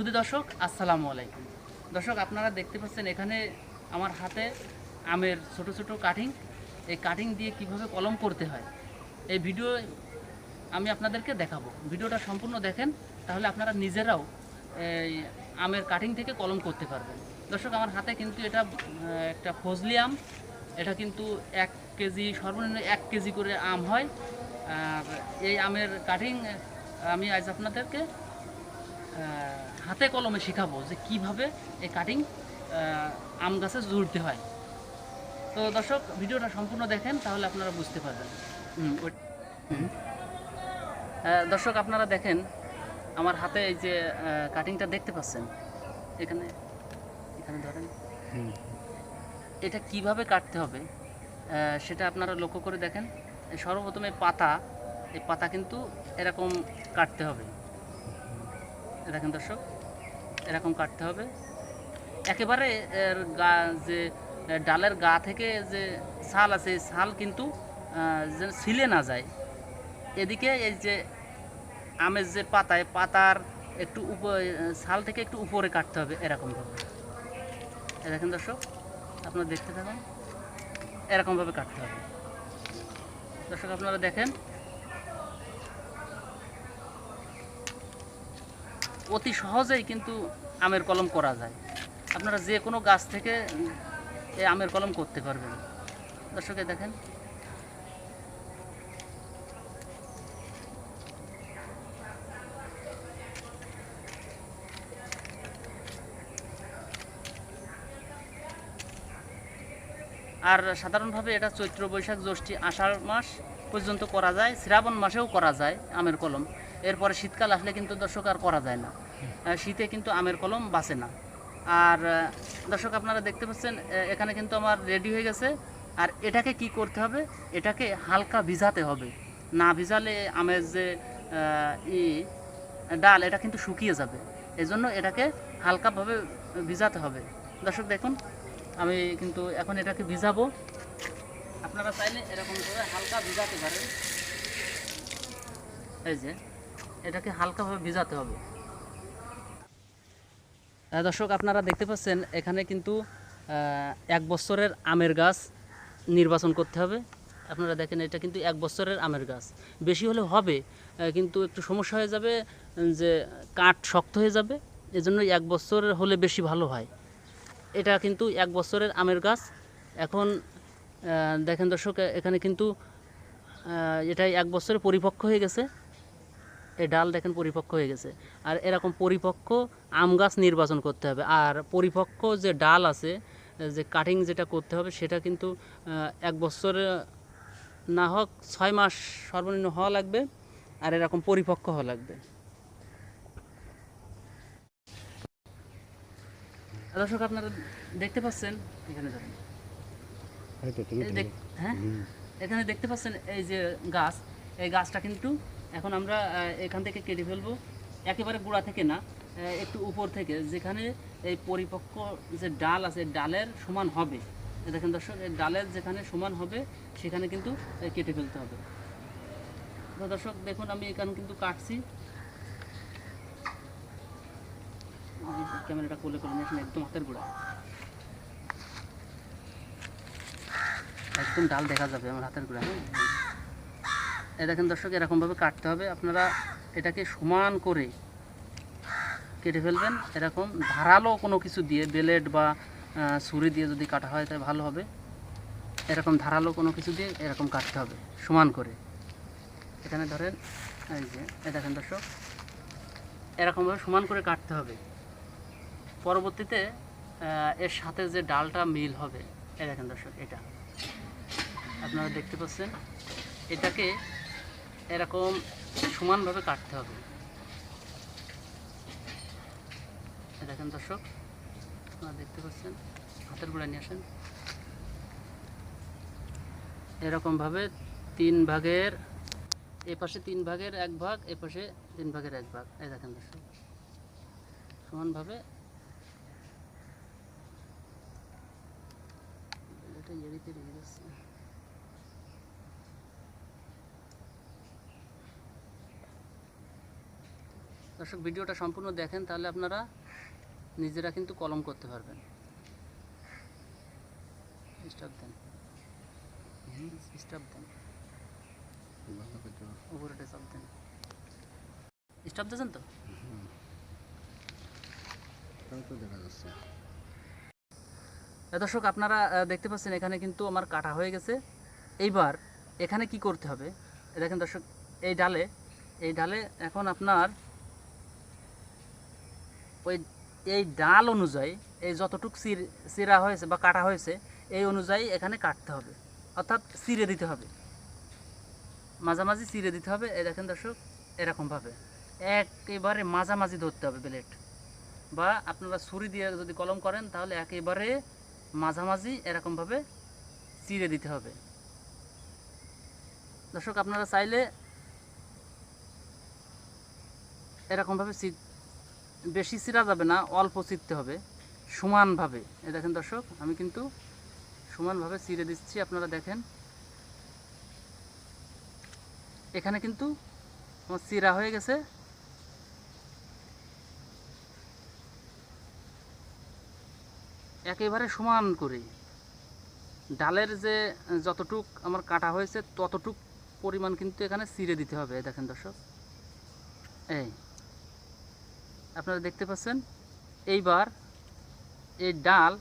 শুধু দর্শক, আসসালামু আলাইকুম। দর্শক, আপনারা দেখতে পাচ্ছেন এখানে আমার হাতে আমের ছোট ছোট কাটিং এই কাটিং দিয়ে কীভাবে কলম করতে হয়, এই ভিডিও আমি আপনাদেরকে দেখাবো। ভিডিওটা সম্পূর্ণ দেখেন, তাহলে আপনারা নিজেরাও এই আমের কাটিং থেকে কলম করতে পারবেন। দর্শক, আমার হাতে কিন্তু এটা একটা ফজলি আম। এটা কিন্তু এক কেজি, সর্বনিম্ন এক কেজি করে আম হয়। আর এই আমের কাটিং আমি আজ আপনাদেরকে হাতে কলমে শেখাবো যে কীভাবে এই কাটিং আম গাছে জুড়তে হয়। তো দর্শক ভিডিওটা সম্পূর্ণ দেখেন তাহলে আপনারা বুঝতে পারবেন। দর্শক আপনারা দেখেন আমার হাতে এই যে কাটিংটা দেখতে পাচ্ছেন? এখানে এখানে ধরেন। এটা কীভাবে কাটতে হবে? সেটা আপনারা লক্ষ্য করে দেখেন। সর্বপ্রথমে পাতা এই পাতা কিন্তু এরকম কাটতে হবে। দেখেন দর্শক, এরকম কাটতে হবে। একেবারে এর গা, যে ডালের গা থেকে যে ছাল আছে, এই ছাল কিন্তু যেন ছিলে না যায়। এদিকে এই যে আমের যে পাতায়, পাতার একটু উপ ছাল থেকে একটু উপরে কাটতে হবে এরকমভাবে। দেখেন দর্শক, আপনারা দেখতে থাকুন, এরকমভাবে কাটতে হবে। দর্শক, আপনারা দেখেন অতি সহজেই কিন্তু আমের কলম করা যায়। আপনারা যে কোনো গাছ থেকে এই আমের কলম করতে পারবেন। দর্শকে দেখেন। আর সাধারণভাবে এটা চৈত্র বৈশাখ জ্যৈষ্ঠী আষাঢ় মাস পর্যন্ত করা যায়, শ্রাবণ মাসেও করা যায় আমের কলম। এরপরে শীতকাল আসলে কিন্তু দর্শক আর করা যায় না। শীতে কিন্তু আমের কলম বাঁচে না। আর দর্শক আপনারা দেখতে পাচ্ছেন এখানে কিন্তু আমার রেডি হয়ে গেছে। আর এটাকে কি করতে হবে? এটাকে হালকা ভিজাতে হবে। না ভিজালে আমের যে ই, ডাল, এটা কিন্তু শুকিয়ে যাবে। এজন্য এটাকে হালকাভাবে ভিজাতে হবে। দর্শক দেখুন, আমি কিন্তু এখন এটাকে ভিজাবো। আপনারা চাইলে এরকম করে হালকা ভিজাতে পারেন। এই যে। এটাকে হালকাভাবে ভিজাতে হবে। দর্শক, আপনারা দেখতে পাচ্ছেন, এখানে কিন্তু এক বছরের আমের গাছ নির্বাচন করতে হবে। আপনারা দেখেন, এটা কিন্তু এক বছরের আমের গাছ। বেশি হলে হবে কিন্তু একটু সমস্যা হয়ে যাবে যে কাঠ শক্ত হয়ে যাবে, এজন্য এক বছরের হলে বেশি ভালো হয়। এটা কিন্তু এক বছরের আমের গাছ। এখন দেখেন দর্শক, এখানে কিন্তু এটাই এক বছরে পরিপক্ক হয়ে গেছে। এই ডাল দেখেন পরিপক্ক হয়ে গেছে। আর এরকম পরিপক্ক আম গাছ নির্বাচন করতে হবে। আর পরিপক্ক যে ডাল আছে যে কাটিং যেটা করতে হবে সেটা কিন্তু এক বছরে না হোক ছয় মাস সর্বনিম্ন হওয়া লাগবে আর এরকম পরিপক্ক হওয়া লাগবে। দর্শক আপনারা দেখতে পাচ্ছেন এখানে ধরেন। দেখ- হ্যাঁ? এখানে দেখতে পাচ্ছেন এই যে গাছ এই গাছটা কিন্তু এখন আমরা এখান থেকে কেটে ফেলব। একেবারে গোড়া থেকে না একটু উপর থেকে, যেখানে এই পরিপক্ক যে ডাল আছে, ডালের সমান হবে। দেখেন দর্শক, এই ডালের যেখানে সমান হবে, সেখানে কিন্তু কেটে ফেলতে হবে। দর্শক, দেখুন, আমি এখানে কিন্তু কাটছি। ক্যামেরাটা কোলে করে নিয়ে একদম হাতের গোড়া একদম ডাল দেখা যাবে আমার হাতের গোড়া হ্যাঁ? দেখেন দর্শক, এরকমভাবে কাটতে হবে। আপনারা এটাকে সমান করে কেটে ফেলবেন। এরকম ধারালো কোনো কিছু দিয়ে বেলেট বা ছুরি দিয়ে যদি কাটা হয়, তাহলে ভালো হবে। এরকম ধারালো কোনো কিছু দিয়ে এরকম কাটতে হবে, সমান করে। এখানে ধরেন, এই যে, এই দেখেন দর্শক, এরকমভাবে সমান করে কাটতে হবে। পরবর্তীতে এর সাথে যে ডালটা মিল হবে, এই দেখেন দর্শক, এটা। আপনারা দেখতে পাচ্ছেন, এটাকে এরকম সমানভাবে কাটতে হবে। দেখেন দর্শক, আপনারা দেখতে পাচ্ছেন, হাতের গোড়া নিয়ে আসেন। এরকমভাবে তিন ভাগের, এ পাশে তিন ভাগের এক ভাগ, এ পাশে তিন ভাগের এক ভাগ। এই দেখেন দর্শক, সমানভাবে এটা এড়িতে রয়ে গেছে দর্শক, ভিডিওটা সম্পূর্ণ দেখেন, তাহলে আপনারা নিজেরা কিন্তু কলম করতে পারবেন। স্টাফ দেন। স্টাফ দেন। ভালো উপরে চাপ দেন তো? দর্শক, আপনারা দেখতে পাচ্ছেন, এখানে কিন্তু আমার কাটা হয়ে গেছে। এইবার এখানে কি করতে হবে? দেখেন দর্শক, এই ডালে এই ডালে এখন আপনার ওই এই ডাল অনুযায়ী এই যতটুক চির চিরা হয়েছে বা কাটা হয়েছে, এই অনুযায়ী এখানে কাটতে হবে। অর্থাৎ চিরে দিতে হবে। মাঝামাঝি চিরে দিতে হবে। এই দেখেন দর্শক, এরকমভাবে। একেবারে মাঝামাঝি ধরতে হবে ব্লেড। বা আপনারা ছুরি দিয়ে যদি কলম করেন, তাহলে একেবারে মাঝামাঝি এরকমভাবে চিরে দিতে হবে। দর্শক, আপনারা চাইলে এরকমভাবে বেশি চিরা যাবে না, অল্প চিরতে হবে, সমানভাবে। এ দেখেন দর্শক, আমি কিন্তু সমানভাবে চিরে দিচ্ছি, আপনারা দেখেন। এখানে কিন্তু আমার চিরা হয়ে গেছে। একেবারে সমান করে ডালের যে, যতটুক আমার কাটা হয়েছে, ততটুক পরিমাণ কিন্তু এখানে চিরে দিতে হবে দেখেন দর্শক। এই। আপনারা দেখতে পাচ্ছেন? এইবার এই ডাল,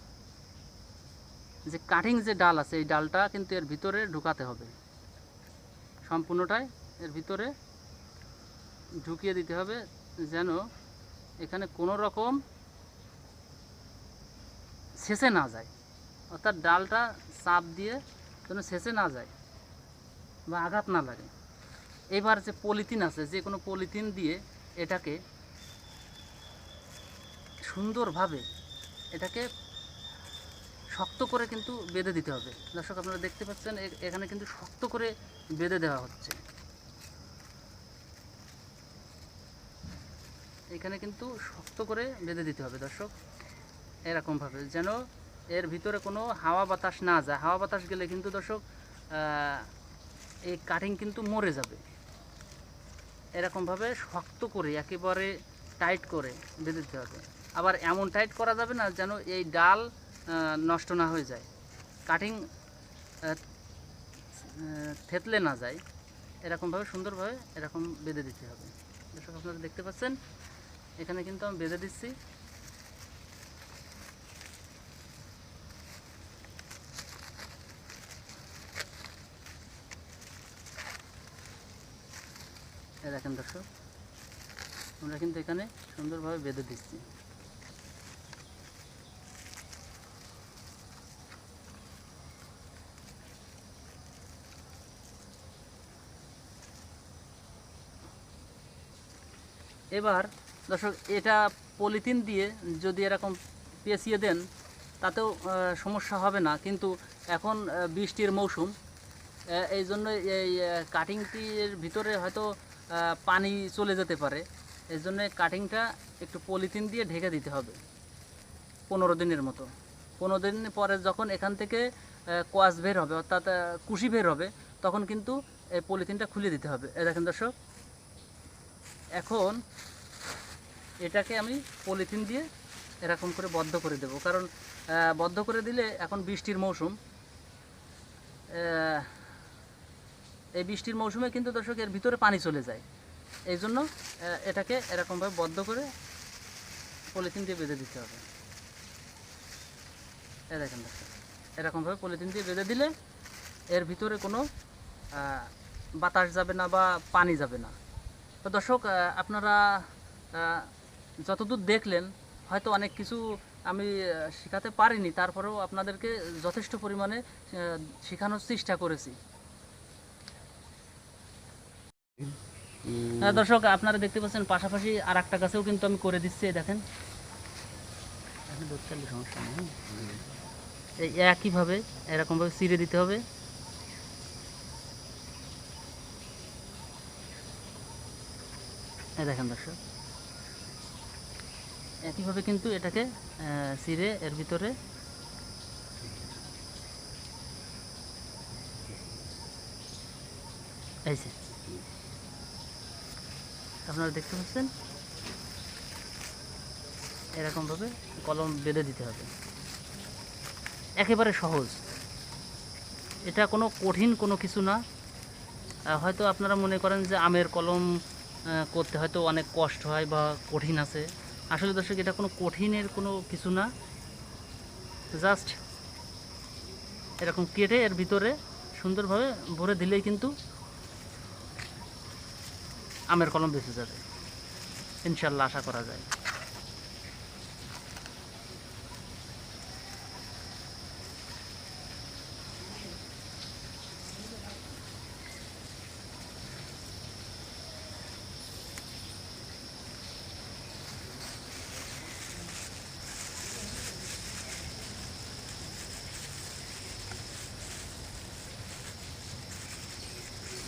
যে কাটিং যে ডাল আছে, এই ডালটা কিন্তু এর ভিতরে ঢুকাতে হবে। সম্পূর্ণটাই এর ভিতরে ঢুকিয়ে দিতে হবে যেন এখানে কোনো রকম শেষে না যায়। অর্থাৎ ডালটা চাপ দিয়ে যেন শেষে না যায় বা আঘাত না লাগে। এবার যে পলিথিন আছে, যে কোনো পলিথিন দিয়ে এটাকে সুন্দরভাবে এটাকে শক্ত করে কিন্তু বেঁধে দিতে হবে। দর্শক, আপনারা দেখতে পাচ্ছেন এখানে কিন্তু শক্ত করে বেঁধে দেওয়া হচ্ছে। এখানে কিন্তু শক্ত করে বেঁধে দিতে হবে, দর্শক। এরকমভাবে যেন এর ভিতরে কোনো হাওয়া বাতাস না যায়। হাওয়া বাতাস গেলে কিন্তু, দর্শক এই কাটিং কিন্তু মরে যাবে। এরকমভাবে শক্ত করে, একেবারে টাইট করে বেঁধে দিতে হবে। আবার এমন টাইট করা যাবে না যেন এই ডাল নষ্ট না হয়ে যায়। কাটিং থেতলে না যায়। এরকমভাবে সুন্দরভাবে এরকম বেঁধে দিতে হবে। দর্শক, আপনারা দেখতে পাচ্ছেন, এখানে কিন্তু আমি বেঁধে দিচ্ছি। দেখেন দর্শক, আমরা কিন্তু এখানে সুন্দরভাবে বেঁধে দিচ্ছি। এবার, দর্শক, এটা পলিথিন দিয়ে যদি এরকম পেঁচিয়ে দেন, তাতেও সমস্যা হবে না। কিন্তু এখন বৃষ্টির মৌসুম এই জন্য এই কাটিংটির ভিতরে হয়তো পানি চলে যেতে পারে। এই জন্য কাটিংটা একটু পলিথিন দিয়ে ঢেকে দিতে হবে, পনেরো দিনের মতো। পনেরো দিন পরে যখন এখান থেকে কোয়াশ বের হবে, অর্থাৎ কুশি বের হবে, তখন কিন্তু এই পলিথিনটা খুলে দিতে হবে। এ দেখেন দর্শক এখন এটাকে আমি পলিথিন দিয়ে এরকম করে বদ্ধ করে দেব। কারণ বদ্ধ করে দিলে এখন বৃষ্টির মৌসুম। এই বৃষ্টির মৌসুমে কিন্তু দর্শক এর ভিতরে পানি চলে যায়। এই জন্য এটাকে এরকমভাবে বদ্ধ করে পলিথিন দিয়ে বেঁধে দিতে হবে। দেখেন দর্শক, এরকমভাবে পলিথিন দিয়ে বেঁধে দিলে এর ভিতরে কোনো বাতাস যাবে না বা পানি যাবে না। তো দর্শক আপনারা যতদূর দেখলেন হয়তো অনেক কিছু আমি শেখাতে পারিনি তারপরেও আপনাদেরকে যথেষ্ট পরিমাণে শেখানোর চেষ্টা করেছি। দর্শক আপনারা দেখতে পাচ্ছেন পাশাপাশি আর একটা গাছেও কিন্তু আমি করে দিচ্ছি দেখেন। সমস্যা নেই। একইভাবে এরকমভাবে চিরে দিতে হবে। এই দেখেন দর্শক। একইভাবে কিন্তু এটাকে চিরে এর ভিতরে এই আপনারা দেখতে পাচ্ছেন? এরকমভাবে কলম বেঁধে দিতে হবে। একেবারে সহজ। এটা কোনো কঠিন কোনো কিছু না। হয়তো আপনারা মনে করেন যে আমের কলম করতে হয়তো অনেক কষ্ট হয় বা কঠিন আছে। আসলে দর্শক, এটা কোনো কঠিনের কোনো কিছু না। জাস্ট এরকম কেটে এর ভিতরে সুন্দরভাবে ভরে দিলেই কিন্তু আমের কলম বেঁচে যাবে। ইনশাল্লাহ আশা করা যায়।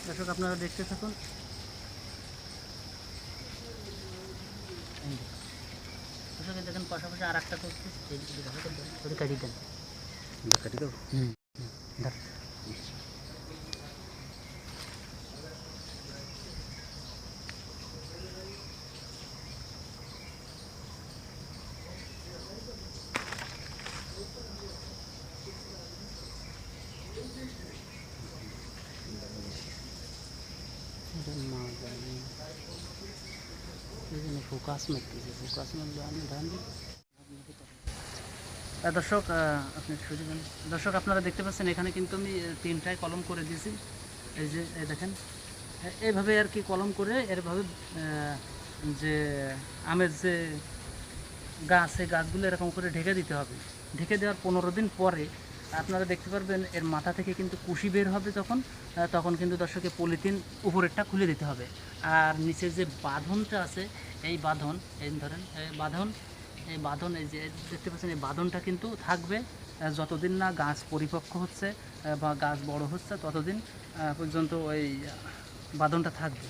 দর্শক আপনারা দেখতে থাকুন এই যে। দর্শক দেখেন পাশাপাশি আর একটা করছি কাটি দেন কাটি দর্শক আপনি দর্শক আপনারা দেখতে পাচ্ছেন এখানে কিন্তু আমি তিনটায় কলম করে দিয়েছি এই যে এই দেখেন এইভাবে আর কি কলম করে এরভাবে যে আমের যে গাছ সেই গাছগুলো এরকম করে ঢেকে দিতে হবে ঢেকে দেওয়ার পনেরো দিন পরে আপনারা দেখতে পারবেন, এর মাথা থেকে কিন্তু কুশি বের হবে যখন তখন কিন্তু দর্শকে পলিথিন উপরেরটা খুলে দিতে হবে। আর নিচের যে বাঁধনটা আছে, এই বাঁধন, এই ধরেন বাঁধন, এই বাঁধন, এই যে দেখতে পাচ্ছেন, এই বাঁধনটা কিন্তু থাকবে যতদিন না গাছ পরিপক্ক হচ্ছে বা গাছ বড় হচ্ছে, ততদিন পর্যন্ত ওই বাঁধনটা থাকবে।